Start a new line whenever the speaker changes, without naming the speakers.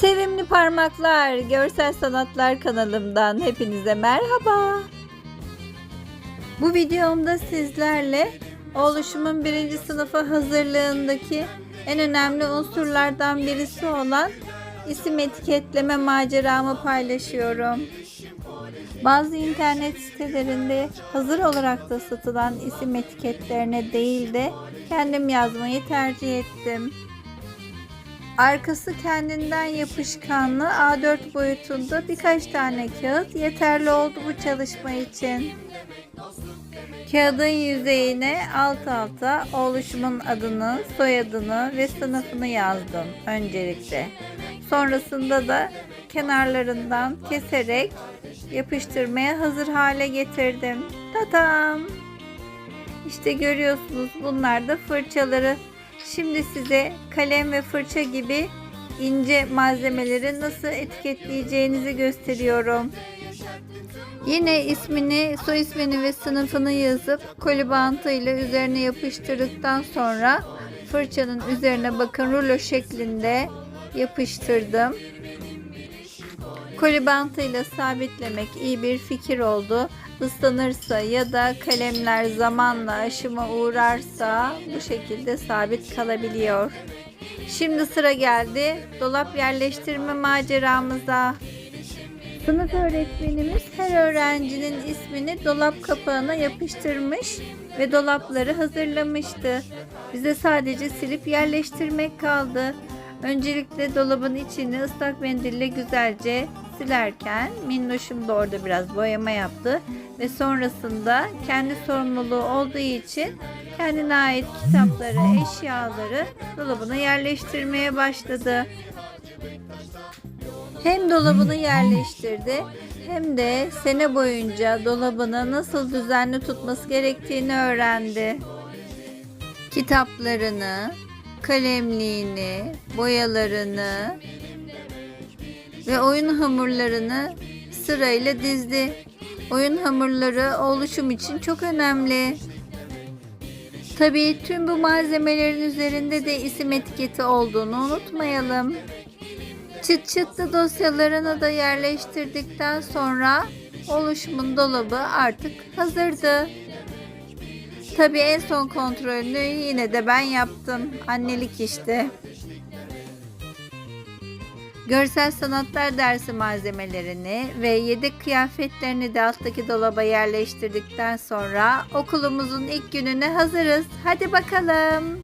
Sevimli Parmaklar Görsel Sanatlar kanalımdan hepinize merhaba. Bu videomda sizlerle oluşumun birinci sınıfa hazırlığındaki en önemli unsurlardan birisi olan isim etiketleme maceramı paylaşıyorum. Bazı internet sitelerinde hazır olarak da satılan isim etiketlerine değil de kendim yazmayı tercih ettim. Arkası kendinden yapışkanlı A4 boyutunda birkaç tane kağıt yeterli oldu bu çalışma için. Kağıdın yüzeyine alt alta oluşumun adını, soyadını ve sınıfını yazdım öncelikle. Sonrasında da kenarlarından keserek yapıştırmaya hazır hale getirdim. Tatam! İşte görüyorsunuz bunlar da fırçaları. Şimdi size kalem ve fırça gibi ince malzemeleri nasıl etiketleyeceğinizi gösteriyorum. Yine ismini, soy ismini ve sınıfını yazıp koli bantıyla üzerine yapıştırdıktan sonra fırçanın üzerine bakın rulo şeklinde yapıştırdım. Koli bantıyla sabitlemek iyi bir fikir oldu. Islanırsa ya da kalemler zamanla aşıma uğrarsa bu şekilde sabit kalabiliyor. Şimdi sıra geldi dolap yerleştirme maceramıza. Sınıf öğretmenimiz her öğrencinin ismini dolap kapağına yapıştırmış ve dolapları hazırlamıştı. Bize sadece silip yerleştirmek kaldı. Öncelikle dolabın içini ıslak mendille güzelce silerken Minnoş'um da orada biraz boyama yaptı ve sonrasında kendi sorumluluğu olduğu için kendine ait kitapları, eşyaları dolabına yerleştirmeye başladı. Hem dolabını yerleştirdi hem de sene boyunca dolabını nasıl düzenli tutması gerektiğini öğrendi. Kitaplarını, kalemliğini, boyalarını ve oyun hamurlarını sırayla dizdi. Oyun hamurları oluşum için çok önemli. Tabii tüm bu malzemelerin üzerinde de isim etiketi olduğunu unutmayalım. Çıt çıtlı dosyalarını da yerleştirdikten sonra oluşumun dolabı artık hazırdı. Tabii en son kontrolünü yine de ben yaptım. Annelik işte. Görsel sanatlar dersi malzemelerini ve yedek kıyafetlerini de alttaki dolaba yerleştirdikten sonra okulumuzun ilk gününe hazırız. Hadi bakalım.